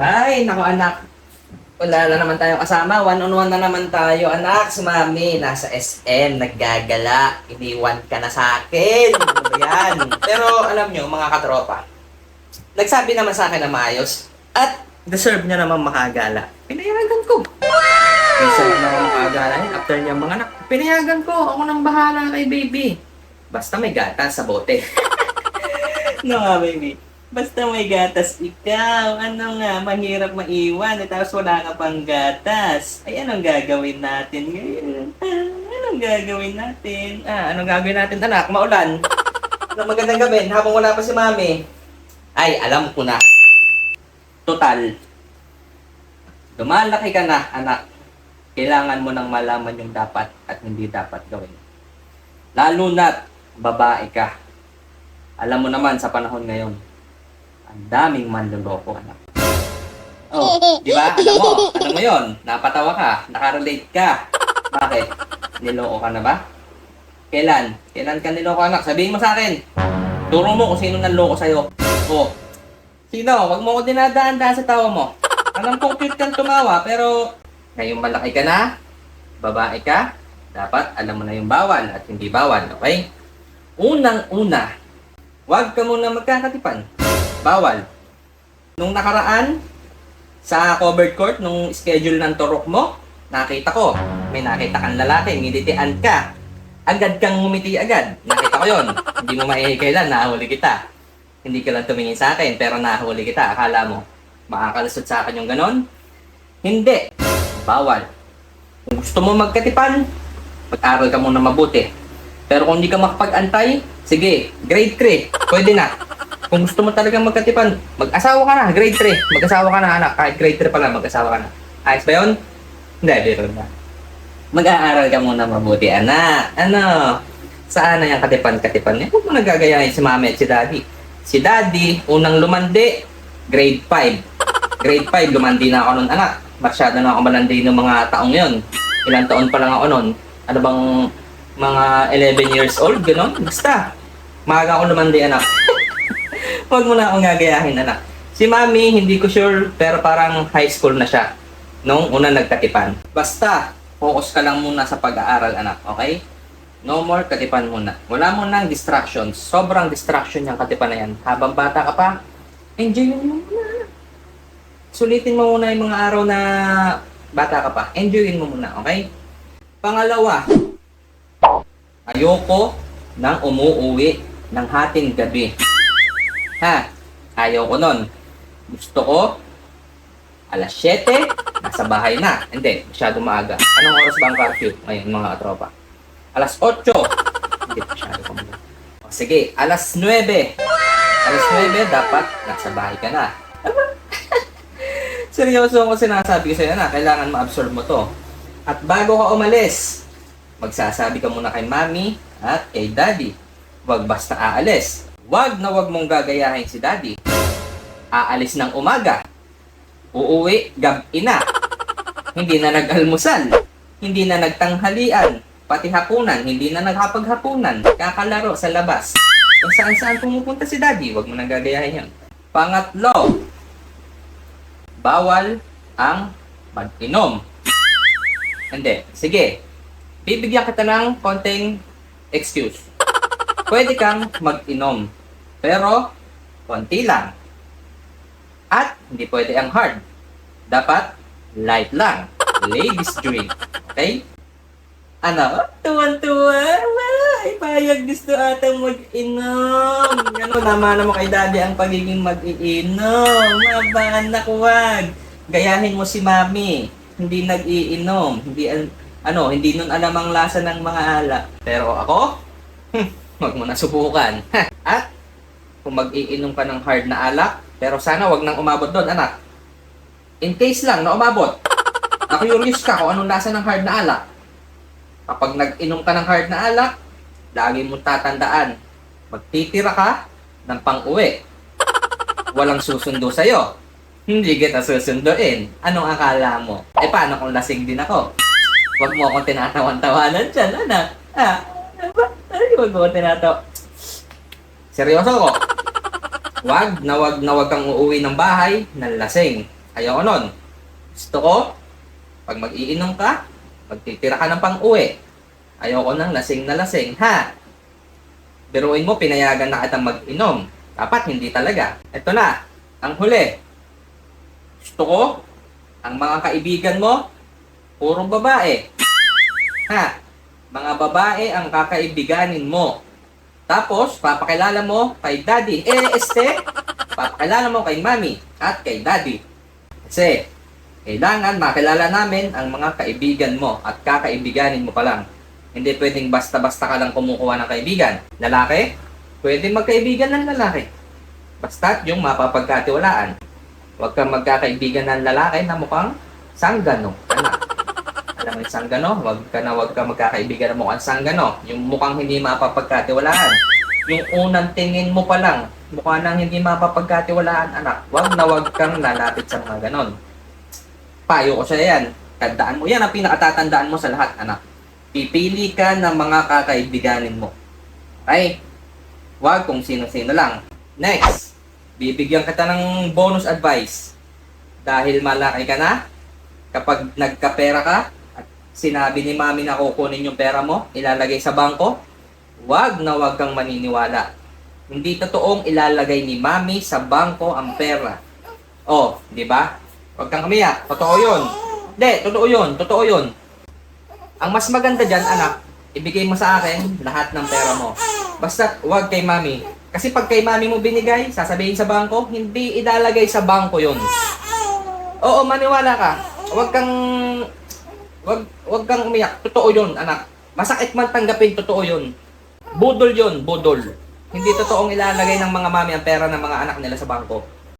Ay, naku anak. Wala na naman tayong kasama. One-on-one na naman tayo, anak. Si mami, nasa SM, naggagala. Iniwan ka na sa akin. Ano yan? Pero alam nyo, mga katropa, nagsabi naman sa akin na maayos at deserve niya naman makagala. Pinayagan ko. Deserve naman makagala yun after niya mga anak. Pinayagan ko. Ako nang bahala kay baby. Basta may gata sa bote. no baby. Basta may gatas ikaw. Ano nga, mahirap maiwan. Eh, tapos wala ka pang gatas. Ay, anong gagawin natin ngayon? Ah, anong gagawin natin? Ah, anong gagawin natin, anak? Maulan. Ano, magandang gabi. Habang wala pa si mami. Ay, alam ko na. Total. Lumalaki ka na, anak. Kailangan mo nang malaman yung dapat at hindi dapat gawin. Lalo na babae ka. Alam mo naman sa panahon ngayon, ang daming manloloko, anak. Oh, di ba? Alam mo, alam mo yun, napatawa ka, nakarelate ka. Bakit? Niloko ka na ba? Kailan? Kailan ka niloko, anak? Sabihin mo sa akin. Turo mo kung sino nanloko sa'yo. Oh, sino? Huwag mo ko dinadaan-daan sa tawa mo. Alam kong cute kang tumawa, pero ngayong malaki ka na, babae ka, dapat alam mo na yung bawal at hindi bawal, okay? Unang-una, huwag ka muna magkakatipan. Bawal. Nung nakaraan, sa covered court, nung schedule ng turok mo, nakita ko, may nakita kang lalaki, ngiditian ka. Agad kang ngumiti agad. Nakita ko yon. Hindi mo maihikailan, nahuli kita. Hindi ka lang tumingin sa akin, pero nahuli kita. Akala mo, makakalusot sa akin yung ganon? Hindi. Bawal. Kung gusto mo magkatipan, mag-aral ka muna mabuti. Pero kung hindi ka makapag-antay, sige, grade 3, pwede na. Kung gusto mo talagang magkatipan, mag-asawa ka na, grade 3. Mag-asawa ka na, anak. Kahit grade 3 pa lang, mag-asawa ka na. Ayos ba yun? Hindi, biro na. Mag-aaral ka muna mabuti, anak. Ano? Saan na yung katipan-katipan niya? Huwag mo nagagayahin si mami at si daddy. Si daddy, unang lumandi, grade 5. Grade 5, lumandi na ako nun, anak. Masyado na ako malandi ng mga taong yon. Ilang taon pa lang ako nun. Ano bang mga 11 years old, gano'n? Basta, maaga ako lumandi, anak. Huwag mo na akong gagayahin, anak. Si mami, hindi ko sure, pero parang high school na siya. Nung una nagkatipan. Basta, focus ka lang muna sa pag-aaral, anak, okay? No more katipan muna. Wala mo nang distractions. Sobrang distraction yung katipan na yan. Habang bata ka pa, enjoy mo muna. Sulitin mo muna yung mga araw na bata ka pa. Enjoyin mo muna, okay? Pangalawa, ayoko nang umuuwi ng hating gabi. Ha? Ayaw ko nun. Gusto ko, alas 7, nasa bahay na. Hindi, masyado maaga. Anong oras ba ang curfew ngayon, mga katropa? Alas 8. Hindi, masyado ko muna. O, sige, alas 9. Alas 9, dapat nasa bahay ka na. Seryoso ako sinasabi ko sa'yo na, kailangan ma-absorb mo to. At bago ka umalis, magsasabi ka muna kay mami at kay daddy. Huwag basta aalis. Huwag na huwag mong gagayahin si daddy. Aalis ng umaga. Uuwi gabi na. Hindi na nag-almusal. Hindi na nagtanghalian. Pati hapunan, hindi na naghapaghapunan. Kakalaro sa labas. Kung saan saan pumupunta si daddy, huwag mo nang gagayahin yun. Pangatlo, bawal ang mag-inom. Hindi. Sige. Bibigyan kita ng konting excuse. Pwede kang mag-inom. Pero, konti lang. At, hindi pwede ang hard. Dapat, light lang. Ladies drink. Okay? Ano? Tuwan-tuwa. Ay, payag gusto ata mag-inom. Ano, tama naman kay daddy ang pagiging mag-iinom. Aba, anak, wag. Gayahin mo si mami. Hindi nag-iinom. Hindi, ano, hindi nun alam ang lasa ng mga alak. Pero ako, wag mo na subukan. At, kung mag-iinom ka ng hard na alak, pero sana wag nang umabot doon, anak. In case lang na umabot, na-curious ka kung anong lasa ng hard na alak. Kapag nag-inom ka ng hard na alak, lagi mong tatandaan, magtitira ka ng pang-uwi. Walang susundo sa'yo. Hindi kita susunduin. Anong akala mo? Eh, paano kung lasing din ako? Huwag mo akong tinatawan-tawanan dyan, anak. Ah, ano ba? Ay, huwag mo akong tinatawa. Seryoso ko. Wag na wag na wag kang uuwi ng bahay ng lasing. Ayoko nun. Gusto ko, pag mag-iinom ka, magtitira ka ng pang-uwi. Ayoko ng lasing na lasing, ha? Biruin mo, pinayagan na kitang mag-inom. Dapat hindi talaga. Ito na, ang huli. Gusto ko, ang mga kaibigan mo, puro babae. Ha? Mga babae ang kakaibiganin mo. Tapos, papakilala mo kay daddy. Eh, este, papakilala mo kay mami at kay daddy. Kasi, kailangan makilala namin ang mga kaibigan mo at kakaibiganin mo pa lang. Hindi pwedeng basta-basta ka lang kumukuha ng kaibigan. Lalaki, pwedeng magkaibigan ng lalaki. Basta't yung mapapagkatiwalaan. Huwag kang magkakaibigan ng lalaki na mukhang sanggano. Mo yung sanggano? Huwag ka na huwag ka magkakaibigan ng mukhang sanggano. Yung mukhang hindi mapapagkatiwalaan. Yung unang tingin mo pa lang, mukha nang hindi mapapagkatiwalaan, anak. Huwag na huwag kang lalapit sa mga ganon. Payo ko sa yan. Tandaan mo. Yan ang pinakatatandaan mo sa lahat, anak. Pipili ka ng mga kakaibiganin mo. Okay? Huwag kung sino-sino lang. Next, bibigyan kita ng bonus advice. Dahil malaki ka na, kapag nagkapera ka, sinabi ni mami na kukunin yung pera mo, ilalagay sa bangko, huwag na huwag kang maniniwala. Hindi totoong ilalagay ni mami sa bangko ang pera. Oh, di ba? Huwag kang umiyak. Totoo yun. Hindi, totoo yun. Totoo yun. Ang mas maganda dyan, anak, ibigay mo sa akin lahat ng pera mo. Basta huwag kay mami. Kasi pag kay mami mo binigay, sasabihin sa bangko, hindi ilalagay sa bangko yun. Oo, maniwala ka. Huwag kang Wag wag kang umiyak. Totoo 'yun, anak. Masakit man tanggapin, totoo 'yun. Budol 'yun, budol. Hindi totoong ilalagay ng mga mami ang pera ng mga anak nila sa bangko.